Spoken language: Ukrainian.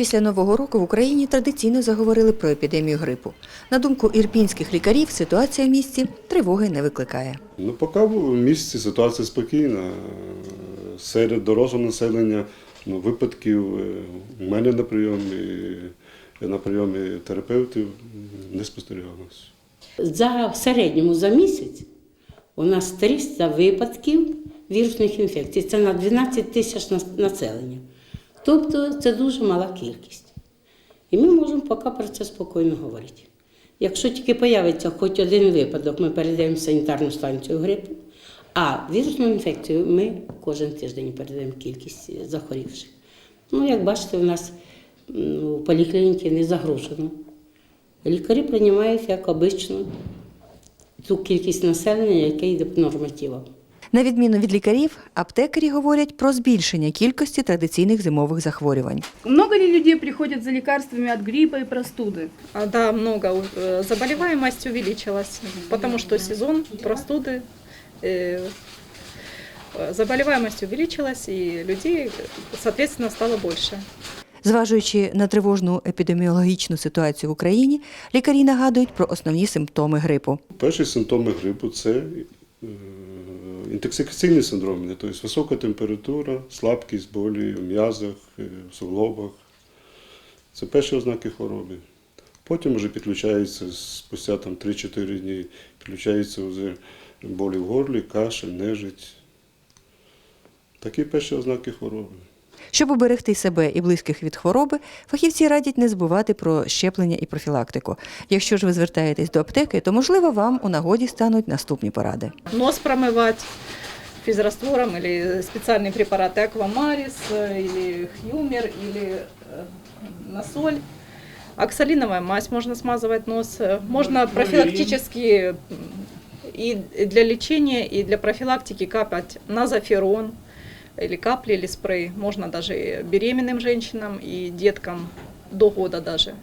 Після нового року в Україні традиційно заговорили про епідемію грипу. На думку ірпінських лікарів, ситуація в місті тривоги не викликає. Ну, поки в місті ситуація спокійна. Серед дорослого населення ну, випадків е, у мене на прийомі, на прийомі терапевтів не спостерігалося. За в середньому за місяць у нас 300 випадків вірусних інфекцій. Це на 12 тисяч населення. Тобто це дуже мала кількість. І ми можемо поки про це спокійно говорити. Якщо тільки появиться хоч один випадок, ми передаємо санітарну станцію грипу, а вірусну інфекцію ми кожен тиждень передаємо кількість захворівших. Ну, як бачите, у нас у поліклініці не загружено. Лікарі приймають, як обично, ту кількість населення, яке йде по нормативам. На відміну від лікарів, аптекарі говорять про збільшення кількості традиційних зимових захворювань. Много ли людей приходят за лекарствами от гриппа и простуды? А, Да, много. Э, Заболеваемость увеличилась, потому что сезон простуды. э, э, Заболеваемость увеличилась, и людей, соответственно, стало больше. Зважуючи на тривожну епідеміологічну ситуацію в Україні, лікарі нагадують про основні симптоми грипу. Перші симптоми грипу це е, інтоксикаційний синдром, тобто висока температура, слабкість, болі в м'язах, е, в суглобах. Це перші ознаки хвороби. Потім вже підключається спустя там, 3-4 дні, підключається вже болі в горлі, кашель, нежить. Такі перші ознаки хвороби. Щоб уберегти себе і близьких від хвороби, фахівці радять не забувати про щеплення і профілактику. Якщо ж ви звертаєтесь до аптеки, то можливо вам у нагоді стануть наступні поради. Нос промывать физраствором или специальные препараты Аквамарис, э, или Хьюмер, или э, Насоль. Оксалиновая мазь можно смазывать нос. Э, Можно профилактически м, и для лечения, и для профилактики капать назоферон или капли, или спрей. Можно даже беременным женщинам, и деткам до года даже.